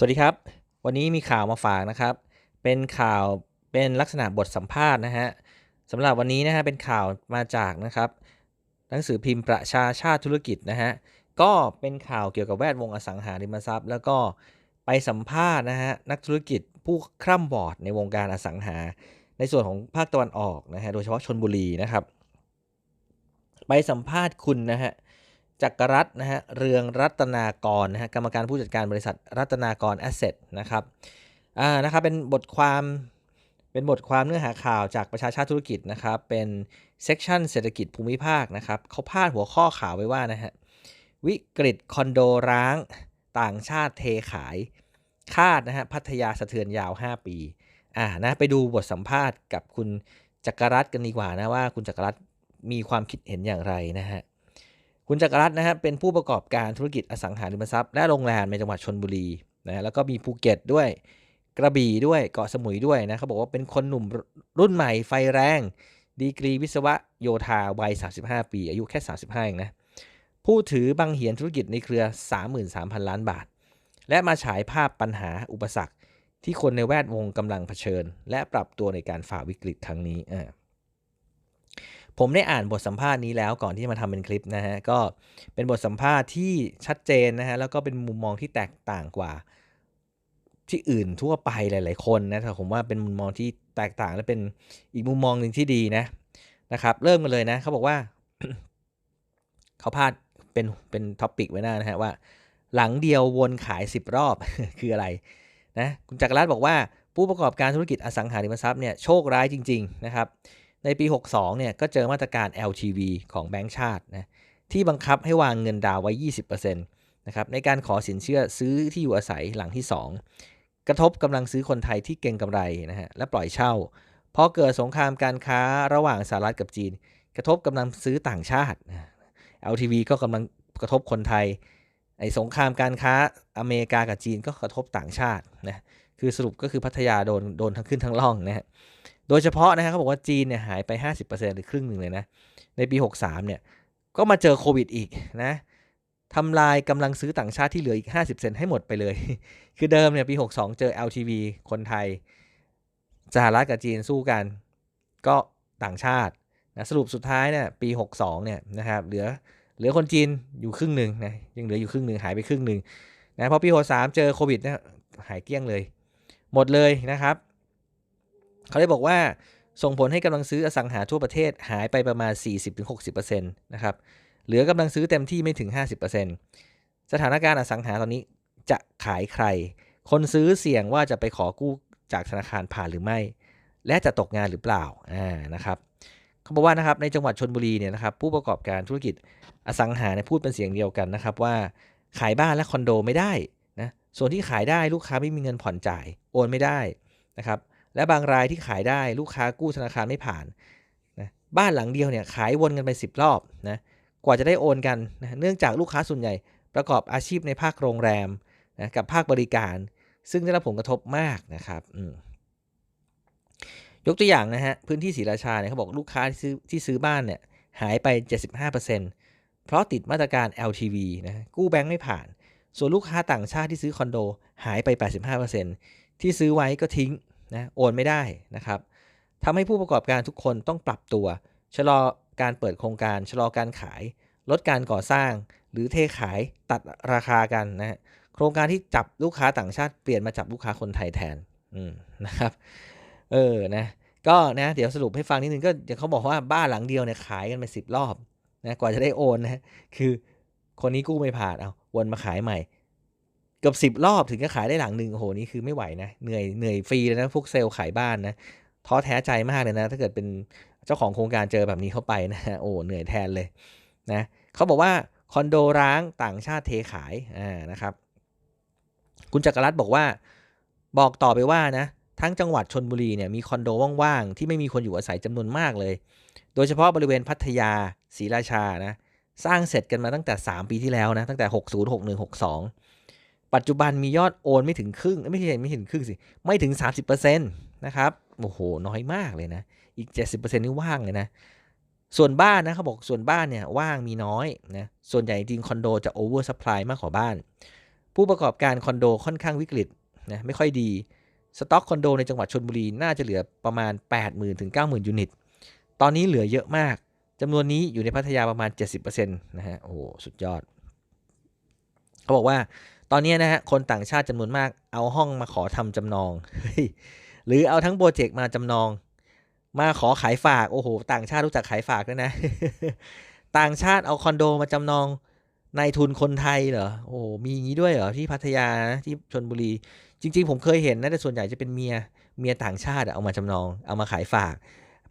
สวัสดีครับ วันนี้มีข่าวมาฝากนะครับ เป็นข่าวเป็นลักษณะบทสัมภาษณ์นะฮะสำหรับวันนี้นะฮะเป็นข่าวมาจากนะครับหนังสือพิมพ์ประชาชาติธุรกิจนะฮะก็เป็นข่าวเกี่ยวกับแวดวงอสังหาริมทรัพย์ แล้วก็ไปสัมภาษณ์นะฮะนักธุรกิจผู้คร่ำบอดในวงการอสังหา ในส่วนของภาคตะวันออกนะฮะโดยเฉพาะชนบุรีนะครับ ไปสัมภาษณ์คุณนะฮะ จักรรัตน์นะฮะเรืองรัตนากรนะฮะกรรมการผู้จัดการบริษัทรัตนากรแอสเซทนะครับอ่านะครับเป็นบทความเป็นบทความเนื้อหาข่าวจากประชาชาติธุรกิจนะครับเป็นเซกชันเศรษฐกิจภูมิภาคนะครับเขาพาดหัวข้อข่าวไว้ว่านะฮะวิกฤตคอนโดร้างต่างชาติเทขายคาดนะฮะพัทยาสะเทือนยาว 5 ปีอ่านะไปดูบทสัมภาษณ์กับคุณจักรรัตน์กันดีกว่านะว่าคุณจักรรัตน์มีความคิดเห็นอย่างไรนะฮะ คุณจักรรัตน์นะฮะเป็นผู้ประกอบการธุรกิจอสังหาริมทรัพย์และโรงแรมในจังหวัดชนบุรีนะแล้วก็มีภูเก็ตด้วยกระบี่ด้วยเกาะสมุยด้วยนะเขาบอกว่าเป็นคนหนุ่มรุ่นใหม่ไฟแรง ดีกรีวิศวะโยธาวัย 35 ปี อายุแค่ 35เองนะผู้ถือบังเหียนธุรกิจในเครือ 33,000 ล้านบาท และมาฉายภาพปัญหาอุปสรรคที่คนในแวดวงกำลังเผชิญ และปรับตัวในการฝ่าวิกฤตครั้งนี้อ่า ผมได้อ่านบทสัมภาษณ์นี้แล้วก่อนที่จะมาทำเป็นคลิปนะฮะก็เป็นบทสัมภาษณ์ที่ชัดเจนนะฮะแล้วก็เป็นมุมมองที่แตกต่างกว่า ที่อื่นทั่วไปหลาย ๆ คนนะแต่ผมว่าเป็นมุมมองที่แตกต่างและเป็นอีกมุมมองหนึ่งที่ดีนะนะครับ เริ่มกันเลยนะเขาบอกว่า เขาพาดเป็นเป็นท็อปิกไว้หน้านะฮะว่า หลังเดียววนขาย 10 รอบคืออะไรนะคุณจักรรัตน์บอกว่า ผู้ประกอบการธุรกิจอสังหาริมทรัพย์เนี่ยโชคร้ายจริง ๆ นะครับ ในปี 62 เนี่ยก็เจอมาตรการ LTV ของแบงก์ชาตินะที่บังคับให้วางเงินดาวน์ไว้ 20%นะครับในการขอสินเชื่อซื้อที่อยู่อาศัยหลังที่ 2 กระทบกำลังซื้อคนไทยที่เก่งกำไรนะฮะและปล่อยเช่าพอเกิดสงครามการค้าระหว่างสหรัฐกับจีน กระทบกำลังซื้อต่างชาติ LTV ก็กำลังกระทบคนไทยไอ้สงครามการค้าอเมริกากับจีนก็กระทบต่างชาตินะคือสรุปก็คือพัทยาโดนโดนทั้งขึ้นทั้งล่องนะฮะ โดยเฉพาะนะฮะเขาบอกว่าจีนเนี่ยหายไป 50%หรือครึ่งหนึ่งเลยนะ ในปี 63 เนี่ย ก็มาเจอโควิดอีกนะทำลายกำลังซื้อต่างชาติที่เหลืออีก 50%ให้หมดไปเลย คือเดิมเนี่ยปี 62 เจอ LTV คนไทย สหรัฐกับจีนสู้กัน ก็ต่างชาตินะสรุปสุดท้ายเนี่ยปี 62 เนี่ยนะครับเหลือเหลือคนจีนอยู่ครึ่งหนึ่งนะยังเหลืออยู่ครึ่งหนึ่งหายไปครึ่งหนึ่งนะพอปี 63 เจอโควิดนะหายเกลี้ยงเลย หมดเลยนะครับ เขาได้บอกว่าส่งผลให้กำลังซื้ออสังหาทั่วประเทศหายไปประมาณ 40-60%นะครับ เหลือกำลังซื้อเต็มที่ไม่ถึง 50%สถานการณ์อสังหาตอนนี้จะขายใคร คนซื้อเสี่ยงว่าจะไปขอกู้จากธนาคารผ่านหรือไม่ และจะตกงานหรือเปล่าอ่านะครับเขาบอกว่านะครับในจังหวัดชนบุรีเนี่ยนะครับผู้ประกอบการธุรกิจอสังหาเนี่ยพูดเป็นเสียงเดียวกันนะครับว่าขายบ้านและคอนโดไม่ได้นะส่วนที่ขายได้ลูกค้าไม่มีเงินผ่อนจ่ายโอนไม่ได้นะครับ และบางรายที่ขายได้ลูกค้ากู้ธนาคารไม่ผ่านนะบ้านหลังเดียวเนี่ยขายวนกันไป 10 รอบนะกว่าจะได้โอนกันนะเนื่องจากลูกค้าส่วนใหญ่ ประกอบอาชีพในภาคโรงแรมนะกับภาคบริการ ซึ่งได้รับผลกระทบมากนะครับยกตัวอย่างนะฮะพื้นที่ศรีราชาเนี่ยเขาบอกลูกค้าที่ซื้อที่ซื้อบ้านเนี่ยหายไป 75%เพราะติดมาตรการ LTV นะกู้แบงค์ไม่ผ่าน ส่วนลูกค้าต่างชาติที่ซื้อคอนโดหายไป 85%ที่ซื้อไว้ก็ทิ้ง นะโอนไม่ได้นะครับทำให้ผู้ประกอบการทุกคนต้องปรับตัว ชะลอการเปิดโครงการชะลอการขาย ลดการก่อสร้าง หรือเทขายตัดราคากันนะโครงการที่จับลูกค้าต่างชาติเปลี่ยนมาจับลูกค้าคนไทยแทนนะครับเออนะก็นะเดี๋ยวสรุปให้ฟังนิดนึงก็เดี๋ยวเขาบอกว่าบ้านหลังเดียวเนี่ยขายกันไปสิบรอบนะกว่าจะได้โอนนะคือคนนี้กู้ไม่ผ่านเอาวนมาขายใหม่ เกือบสิบรอบถึงจะขายได้หลังหนึ่งโอ้โหนี่คือไม่ไหวนะเหนื่อยเหนื่อยฟรีเลยนะพวกเซลล์ขายบ้านนะท้อแท้ใจมากเลยนะ ถ้าเกิดเป็นเจ้าของโครงการเจอแบบนี้เข้าไปนะโอ้เหนื่อยแทนเลยนะเขาบอกว่าคอนโดร้างต่างชาติเทขายอ่านะครับ คุณจักรรัตบอกว่าบอกต่อไปว่านะทั้งจังหวัดชนบุรีเนี่ยมีคอนโดว่างๆที่ไม่มีคนอยู่อาศัยจำนวนมากเลย โดยเฉพาะบริเวณพัทยาศรีราชานะสร้างเสร็จกันมาตั้งแต่ 3 ปีที่แล้วนะตั้งแต่ 60 61 62 ปัจจุบันมียอดโอนไม่ถึงครึ่ง ไม่ใช่ไม่ถึงครึ่งสิ ไม่ถึง 30%นะครับ โอ้โห น้อยมากเลยนะ อีก 70%นี่ว่างเลยนะ ส่วนบ้านนะเขาบอกส่วนบ้านเนี่ยว่างมีน้อยนะ ส่วนใหญ่จริงคอนโดจะโอเวอร์ซัพพลายมากกว่าบ้าน ผู้ประกอบการคอนโดค่อนข้างวิกฤตนะไม่ค่อยดี สต็อกคอนโดในจังหวัดชนบุรีน่าจะเหลือประมาณ 80,000ถึง90,000ยูนิต ตอนนี้เหลือเยอะมากจำนวนนี้อยู่ในพัทยาประมาณ 70%นะฮะ โอ้โห สุดยอด เขาบอกว่า ตอนนี้นะฮะคนต่างชาติจำนวนมากเอาห้องมาขอทำจำนอง หรือเอาทั้งโปรเจกต์มาจำนอง มาขอขายฝากโอ้โห ต่างชาติรู้จักขายฝากด้วยนะ ต่างชาติเอาคอนโดมาจำนองนายทุนคนไทยเหรอโอ้โมีอย่างนี้ด้วยเหรอที่พัทยานะที่ชนบุรี จริง ๆ ผมเคยเห็นนะแต่ส่วนใหญ่จะเป็นเมียเมียต่างชาติเอามาจำนอง เอามาขายฝาก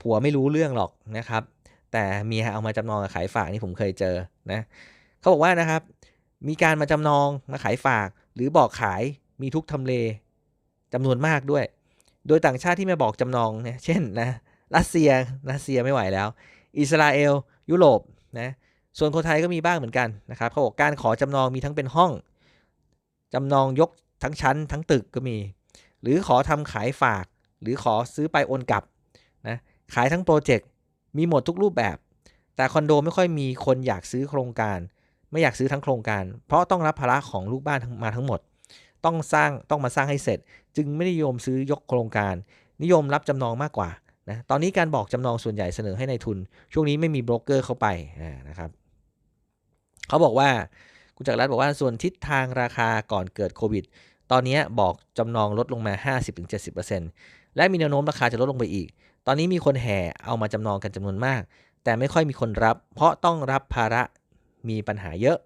ผัวไม่รู้เรื่องหรอกนะครับ แต่เมียเอามาจำนองกับขายฝากนี่ผมเคยเจอนะเขาบอกว่านะครับ มีการมาจำนองมาขายฝาก หรือบอกขายมีทุกทำเลจำนวนมากด้วย โดยต่างชาติที่มาบอกจำนองเนี่ยเช่นนะรัสเซียรัสเซียไม่ไหวแล้ว อิสราเอล ยุโรปนะส่วนคนไทยก็มีบ้างเหมือนกันนะครับเขาบอกการขอจำนองมีทั้งเป็นห้องจำนองยกทั้งชั้น ทั้งตึกก็มี หรือขอทำขายฝาก หรือขอซื้อไปโอนกลับนะขายทั้งโปรเจกต์มีหมดทุกรูปแบบ แต่คอนโดไม่ค่อยมีคนอยากซื้อโครงการ ไม่อยากซื้อทั้งโครงการ เพราะต้องรับภาระของลูกบ้านมาทั้งหมด ต้องสร้างต้องมาสร้างให้เสร็จ จึงไม่นิยมซื้อยกโครงการ นิยมรับจำนองมากกว่านะตอนนี้การบอกจำนองส่วนใหญ่เสนอให้ในทุน ช่วงนี้ไม่มีโบรกเกอร์เข้าไปนะครับเขาบอกว่าคุณจักรรัตน์บอกว่าส่วนทิศทางราคาก่อนเกิดโควิด ตอนนี้บอกจำนองลดลงมา 50-70%และมีแนวโน้มราคาจะลดลงไปอีก ตอนนี้มีคนแห่เอามาจำนองกันจำนวนมาก แต่ไม่ค่อยมีคนรับ เพราะต้องรับภาระ มีปัญหาเยอะ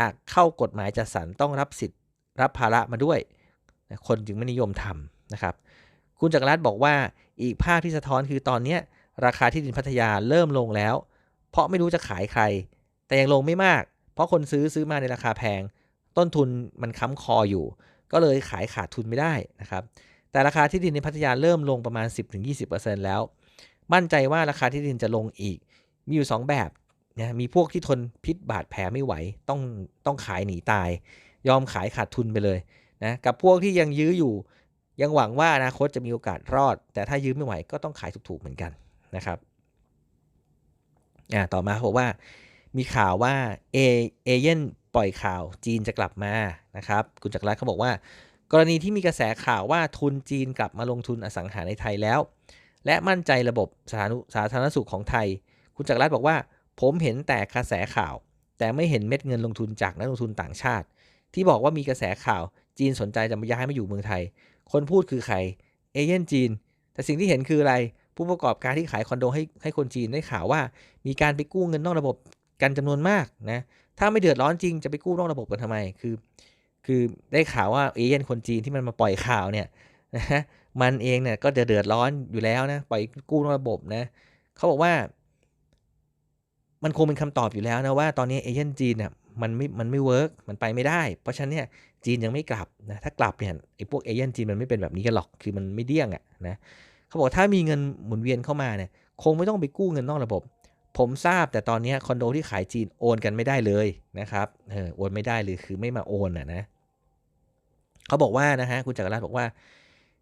หากเข้ากฎหมายจัดสรรต้องรับสิทธิ์ รับภาระมาด้วย คนจึงไม่นิยมทำนะครับ คุณจักรรัตน์บอกว่าอีกภาพที่สะท้อนคือตอนนี้ราคาที่ดินพัทยาเริ่มลงแล้ว เพราะไม่รู้จะขายใคร แต่ยังลงไม่มาก เพราะคนซื้อซื้อมาในราคาแพง ต้นทุนมันค้ำคออยู่ ก็เลยขายขาดทุนไม่ได้นะครับ แต่ราคาที่ดินในพัทยาเริ่มลงประมาณ 10-20%แล้ว มั่นใจว่าราคาที่ดินจะลงอีก มีอยู่ 2 แบบ นะมีพวกที่ทนพิษบาดแผลไม่ไหวต้องต้องขายหนีตาย ยอมขายขาดทุนไปเลยนะกับพวกที่ยังยื้ออยู่ ยังหวังว่าอนาคตจะมีโอกาสรอด แต่ถ้ายื้อไม่ไหวก็ต้องขายถูกๆเหมือนกันนะครับอ่าต่อมาบอกว่ามีข่าวว่าเอเอเย่นปล่อยข่าวจีนจะกลับมานะครับคุณจักรรัตน์เขาบอกว่า กรณีที่มีกระแสข่าวว่าทุนจีนกลับมาลงทุนอสังหาในไทยแล้ว และมั่นใจระบบสาธารณสาธารณสุขของไทย คุณจักรรัตน์บอกว่า ผมเห็นแต่กระแสข่าว แต่ไม่เห็นเม็ดเงินลงทุนจากนักลงทุนต่างชาติ ที่บอกว่ามีกระแสข่าวจีนสนใจจะมาย้ายมาอยู่เมืองไทย คนพูดคือใครเอเย่นจีน แต่สิ่งที่เห็นคืออะไร ผู้ประกอบการที่ขายคอนโดให้ให้คนจีนได้ข่าวว่า มีการไปกู้เงินนอกระบบกันจำนวนมากนะถ้าไม่เดือดร้อนจริงจะไปกู้นอกระบบกันทำไมคือคือได้ข่าวว่าเอเย่นคนจีนที่มันมาปล่อยข่าวเนี่ยนะฮะมันเองเนี่ยก็จะเดือดร้อนอยู่แล้วนะปล่อยกู้นอกระบบนะเขาบอกว่า มันคงเป็นคำตอบอยู่แล้วนะว่าตอนนี้เอเย่นจีนเนี่ยมันไม่ มันไม่เวิร์กมันไปไม่ได้ เพราะฉะนั้นเนี่ยจีนยังไม่กลับนะ ถ้ากลับเนี่ยไอ้พวกเอเย่นจีนมันไม่เป็นแบบนี้กันหรอก คือมันไม่เดี้ยงอะ่ะนะเขาบอกถ้ามีเงินหมุนเวียนเข้ามาเนี่ยคงไม่ต้องไปกู้เงินนอกระบบ ผมทราบแต่ตอนนี้คอนโดที่ขายจีนโอนกันไม่ได้เลยนะครับ เออโอนไม่ได้เลยคือไม่มาโอนอะนะเขาบอกว่านะฮะคุณจักรรัตน์บอกว่า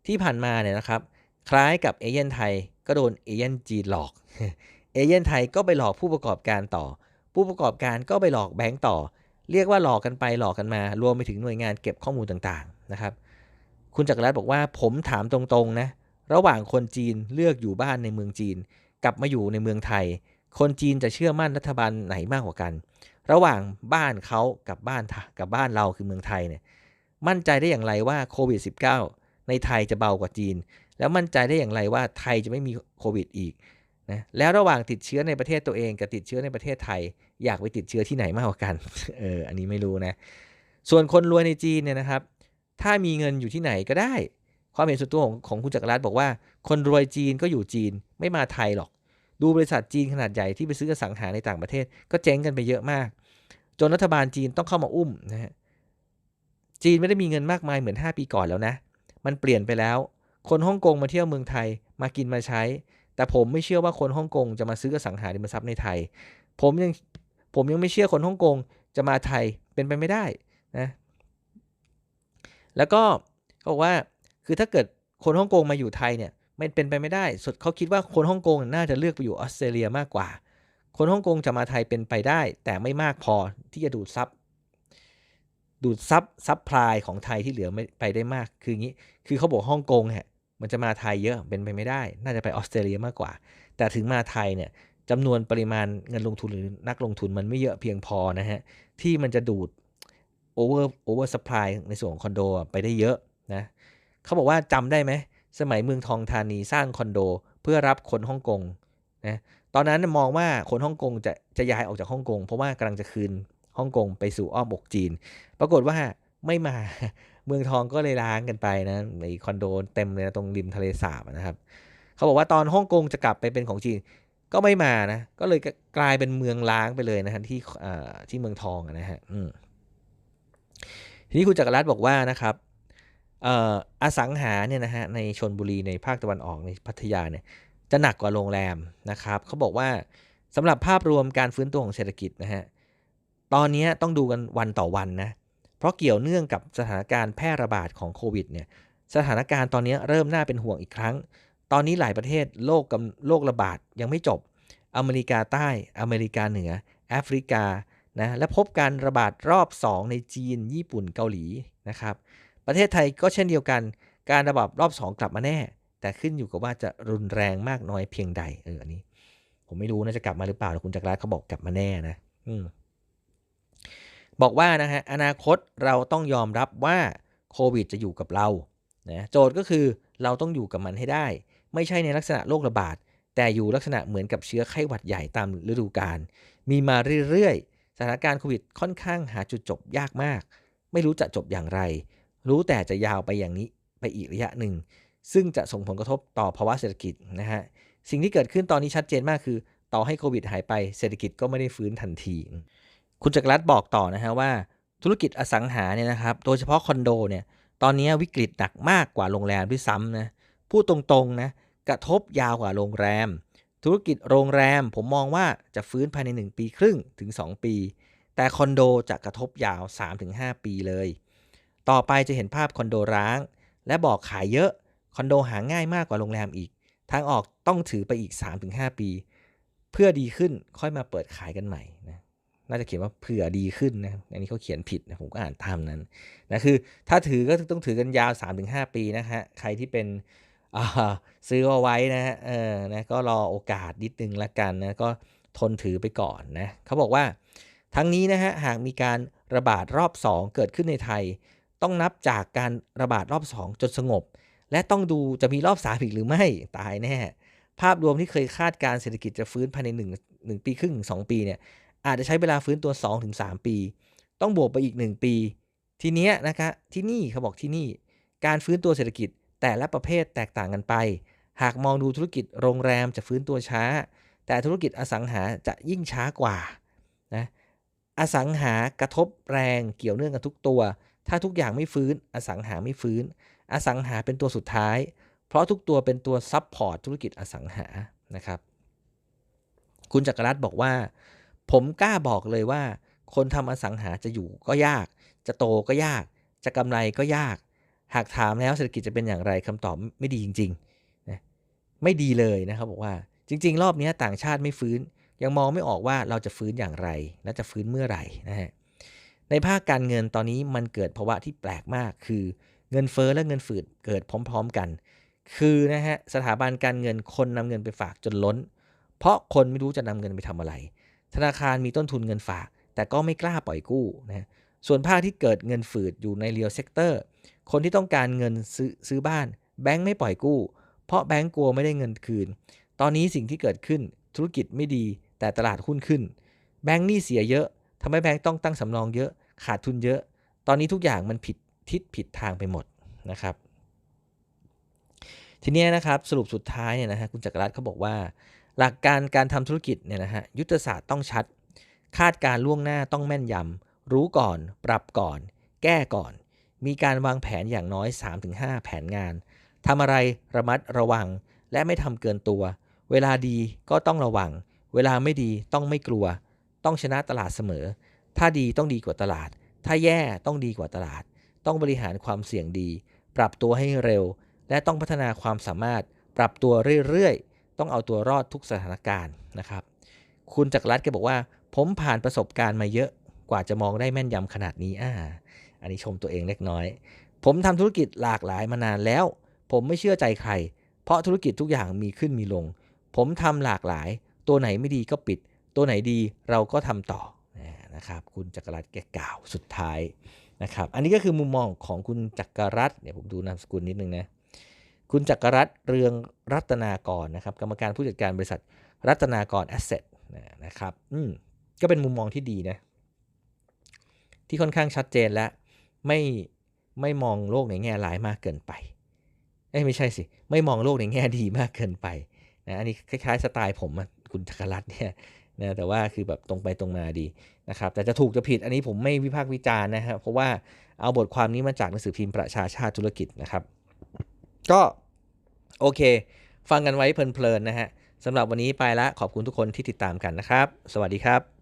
ที่ผ่านมาเนี่ยนะครับ คล้ายกับเอเย่นไทยก็โดนเอเย่นจีนหลอก เอเย่นไทยก็ไปหลอกผู้ประกอบการต่อ ผู้ประกอบการก็ไปหลอกแบงก์ต่อ เรียกว่าหลอกกันไปหลอกกันมา รวมไปถึงหน่วยงานเก็บข้อมูลต่างๆนะครับ คุณจักรรัตน์บอกว่าผมถามตรงๆนะระหว่างคนจีนเลือกอยู่บ้านในเมืองจีน กลับมาอยู่ในเมืองไทย คนจีนจะเชื่อมั่นรัฐบาลไหนมากกว่ากัน ระหว่างบ้านเขากับบ้านกับบ้านเราคือเมืองไทยเนี่ยมั่นใจได้อย่างไรว่าโควิด -19 ในไทยจะเบากว่าจีน แล้วมั่นใจได้อย่างไรว่าไทยจะไม่มีโควิดอีก นะแล้วระหว่างติดเชื้อในประเทศตัวเองกับติดเชื้อในประเทศไทย อยากไปติดเชื้อที่ไหนมากกว่ากันเอออันนี้ไม่รู้นะ ส่วนคนรวยในจีนเนี่ยนะครับ ถ้ามีเงินอยู่ที่ไหนก็ได้ ความเห็นส่วนตัวของของคุณจักรรัตน์บอกว่า คนรวยจีนก็อยู่จีนไม่มาไทยหรอก ดูบริษัทจีนขนาดใหญ่ที่ไปซื้ออสังหาในต่างประเทศ ก็เจ๊งกันไปเยอะมาก จนรัฐบาลจีนต้องเข้ามาอุ้มนะฮะจีนไม่ได้มีเงินมากมายเหมือน 5 ปีก่อนแล้วนะ มันเปลี่ยนไปแล้ว คนฮ่องกงมาเที่ยวเมืองไทยมากินมาใช้ แต่ผมไม่เชื่อว่าคนฮ่องกงจะมาซื้อสังหาริมทรัพย์ในไทย ผมยังผมยังไม่เชื่อคนฮ่องกงจะมาไทยเป็นไปไม่ได้นะแล้วก็เขาบอกว่าคือถ้าเกิดคนฮ่องกงมาอยู่ไทยเนี่ยมันเป็นไปไม่ได้ สุดเขาคิดว่าคนฮ่องกงน่าจะเลือกไปอยู่ออสเตรเลียมากกว่า คนฮ่องกงจะมาไทยเป็นไปได้ แต่ไม่มากพอที่จะดูดซับดูดซับซับพลายของไทยที่เหลือไม่ไปได้มาก คืออย่างนี้ คือเขาบอกฮ่องกงเนี่ย มันจะมาไทยเยอะเป็นไปไม่ได้ น่าจะไปออสเตรเลียมากกว่า แต่ถึงมาไทยเนี่ยจำนวนปริมาณเงินลงทุนหรือนักลงทุนมันไม่เยอะเพียงพอนะฮะ ที่มันจะดูดโอเวอร์โอเวอร์สปายในส่วนของคอนโดไปได้เยอะนะเขาบอกว่าจำได้ไหม สมัยเมืองทองธานีสร้างคอนโด เพื่อรับคนฮ่องกงนะตอนนั้นมองว่าคนฮ่องกงจะจะย้ายออกจากฮ่องกง เพราะว่ากำลังจะคืนฮ่องกงไปสู่อ้อมอกจีน ปรากฏว่าไม่มา เมืองทองก็เลยล้างกันไปนะในคอนโดเต็มเลยนะตรงริมทะเลสาบนะครับ เขาบอกว่าตอนฮ่องกงจะกลับไปเป็นของจีนก็ไม่มานะ ก็เลยกลายเป็นเมืองล้างไปเลยนะฮะที่ที่เมืองทองนะฮะทีนี้คุณจักรรัตน์บอกว่านะครับอสังหาเนี่ยนะฮะในชนบุรีในภาคตะวันออกในพัทยาเนี่ยจะหนักกว่าโรงแรมนะครับเขาบอกว่าสำหรับภาพรวมการฟื้นตัวของเศรษฐกิจนะฮะตอนนี้ต้องดูกันวันต่อวันนะ เพราะเกี่ยวเนื่องกับสถานการณ์แพร่ระบาดของโควิดเนี่ยสถานการณ์ตอนนี้เริ่มน่าเป็นห่วงอีกครั้ง ตอนนี้หลายประเทศโรคกโรคระบาดยังไม่จบ อเมริกาใต้ อเมริกาเหนือ แอฟริกานะและพบการระบาดรอบ 2 ในจีน ญี่ปุ่นเกาหลีนะครับ ประเทศไทยก็เช่นเดียวกัน การระบาดรอบ 2 กลับมาแน่ แต่ขึ้นอยู่กับว่าจะรุนแรงมากน้อยเพียงใดเอออันนี้ ผมไม่รู้นะจะกลับมาหรือเปล่าแต่คุณจักรราเขาบอกกลับมาแน่นะ อืม บอกว่านะฮะอนาคตเราต้องยอมรับว่าโควิดจะอยู่กับเรานะโจทย์ก็คือเราต้องอยู่กับมันให้ได้ ไม่ใช่ในลักษณะโรคระบาด แต่อยู่ลักษณะเหมือนกับเชื้อไข้หวัดใหญ่ตามฤดูกาลมีมาเรื่อยๆ สถานการณ์โควิดค่อนข้างหาจุดจบยากมาก ไม่รู้จะจบอย่างไร รู้แต่จะยาวไปอย่างนี้ไปอีกระยะหนึ่ง ซึ่งจะส่งผลกระทบต่อภาวะเศรษฐกิจนะฮะสิ่งที่เกิดขึ้นตอนนี้ชัดเจนมากคือ ต่อให้โควิดหายไปเศรษฐกิจก็ไม่ได้ฟื้นทันที คุณจักรรัตน์บอกต่อนะฮะว่า ธุรกิจอสังหาเนี่ยนะครับ โดยเฉพาะคอนโดเนี่ย ตอนนี้วิกฤตหนักมากกว่าโรงแรมด้วยซ้ำนะ พูดตรงๆนะ กระทบยาวกว่าโรงแรม ธุรกิจโรงแรมผมมองว่าจะฟื้นภายใน 1 ปีครึ่งถึง 2 ปี แต่คอนโดจะกระทบยาว 3-5 ปีเลย ต่อไปจะเห็นภาพคอนโดร้าง และบอกขายเยอะ คอนโดหาง่ายมากกว่าโรงแรมอีก ทางออกต้องถือไปอีก 3-5 ปี เพื่อดีขึ้นค่อยมาเปิดขายกันใหม่นะ น่าจะเขียนว่าเผื่อดีขึ้นนะอันนี้เขาเขียนผิดนะผมก็อ่านตามนั้นนะคือถ้าถือก็ต้องถือกันยาว 3-5 ปีนะฮะใครที่เป็นซื้อเอาไว้นะฮะเออนะก็รอโอกาสนิดนึงละกันนะก็ทนถือไปก่อนนะเขาบอกว่า ทั้งนี้นะฮะหากมีการระบาดรอบ 2 เกิดขึ้นในไทย ต้องนับจากการระบาดรอบ 2 จนสงบ และต้องดูจะมีรอบ3อีกหรือไม่ตายแน่ภาพรวมที่เคยคาดการเศรษฐกิจจะฟื้นภายใน1 1ปีครึ่งถึง2ปีเนี่ย อาจจะใช้เวลาฟื้นตัว 2-3 ปี ต้องบวกไปอีก 1 ปี ทีเนี้ยนะครับที่นี่เขาบอกที่นี่ การฟื้นตัวเศรษฐกิจแต่ละประเภทแตกต่างกันไป หากมองดูธุรกิจโรงแรมจะฟื้นตัวช้า แต่ธุรกิจอสังหาจะยิ่งช้ากว่านะอสังหากระทบแรงเกี่ยวเนื่องกันทุกตัว ถ้าทุกอย่างไม่ฟื้น อสังหาไม่ฟื้น อสังหาเป็นตัวสุดท้าย เพราะทุกตัวเป็นตัวซับพอร์ตธุรกิจอสังหานะครับ คุณจักรรัตน์บอกว่า ผมกล้าบอกเลยว่า คนทำอสังหาจะอยู่ก็ยาก จะโตก็ยาก จะกำไรก็ยาก หากถามแล้วเศรษฐกิจจะเป็นอย่างไรคำตอบไม่ดีจริงๆนะไม่ดีเลยนะครับบอกว่าจริง ๆ รอบนี้ต่างชาติไม่ฟื้น ยังมองไม่ออกว่าเราจะฟื้นอย่างไร และจะฟื้นเมื่อไหร่นะฮะในภาคการเงินตอนนี้มันเกิดภาวะที่แปลกมากคือเงินเฟอ้อและเงินฝืดเกิดพร้อม ๆกัน คือนะฮะสถาบันการเงินคนนำเงินไปฝากจนล้น เพราะคนไม่รู้จะนำเงินไปทำอะไร ธนาคารมีต้นทุนเงินฝาก แต่ก็ไม่กล้าปล่อยกู้นะส่วนภาคที่เกิดเงินฝืดอยู่ในเรียลเซกเตอร์คนที่ต้องการเงินซื้อซื้อบ้าน แบงค์ไม่ปล่อยกู้ เพราะแบงค์กลัวไม่ได้เงินคืน ตอนนี้สิ่งที่เกิดขึ้นธุรกิจไม่ดี แต่ตลาดหุ้นขึ้น แบงค์นี่เสียเยอะทำให้แบงค์ต้องตั้งสำรองเยอะ ขาดทุนเยอะ ตอนนี้ทุกอย่างมันผิดทิศผิดทางไปหมดนะครับ ทีนี้นะครับสรุปสุดท้ายเนี่ยนะฮะคุณจักรรัตน์เขาบอกว่า หลักการการทำธุรกิจเนี่ยนะฮะยุทธศาสตร์ต้องชัด คาดการล่วงหน้าต้องแม่นยำรู้ก่อน ปรับก่อน แก้ก่อน มีการวางแผนอย่างน้อย 3-5 แผนงานทำอะไรระมัดระวัง และไม่ทำเกินตัว เวลาดีก็ต้องระวัง เวลาไม่ดีต้องไม่กลัว ต้องชนะตลาดเสมอ ถ้าดีต้องดีกว่าตลาด ถ้าแย่ต้องดีกว่าตลาด ต้องบริหารความเสี่ยงดี ปรับตัวให้เร็ว และต้องพัฒนาความสามารถ ปรับตัวเรื่อยๆ ต้องเอาตัวรอดทุกสถานการณ์นะครับ คุณจักรรัตน์แกบอกว่า ผมผ่านประสบการณ์มาเยอะกว่าจะมองได้แม่นยำขนาดนี้อ่าอันนี้ชมตัวเองเล็กน้อย ผมทำธุรกิจหลากหลายมานานแล้ว ผมไม่เชื่อใจใคร เพราะธุรกิจทุกอย่างมีขึ้นมีลง ผมทำหลากหลาย ตัวไหนไม่ดีก็ปิด ตัวไหนดีเราก็ทำต่อนะครับ คุณจักรรัตน์แกกล่าวสุดท้ายนะครับ อันนี้ก็คือมุมมองของคุณจักรรัตน์เดี๋ยวผมดูนามสกุลนิดนึงนะ คุณจักรรัตเรืองรัตนากรนะครับกรรมการผู้จัดการบริษัทรัตนากรแอสเซทนะครับอืมก็เป็นมุมมองที่ดีนะที่ค่อนข้างชัดเจนและไม่ไม่มองโลกในแง่ร้ายมากเกินไปเอ้ไม่ใช่สิ ไม่มองโลกในแง่ดีมากเกินไปนะอันนี้คล้ายๆสไตล์ผมคุณจักรรัตเนี่ยนะแต่ว่าคือแบบตรงไปตรงมาดีนะครับแต่จะถูกจะผิดอันนี้ผมไม่วิพากษ์วิจารณ์นะครับเพราะว่าเอาบทความนี้มาจากหนังสือพิมพ์ประชาชาติธุรกิจนะครับ ก็โอเค ฟังกันไว้เพลินๆนะฮะสำหรับวันนี้ไปละขอบคุณทุกคนที่ติดตามกันนะครับ สวัสดีครับ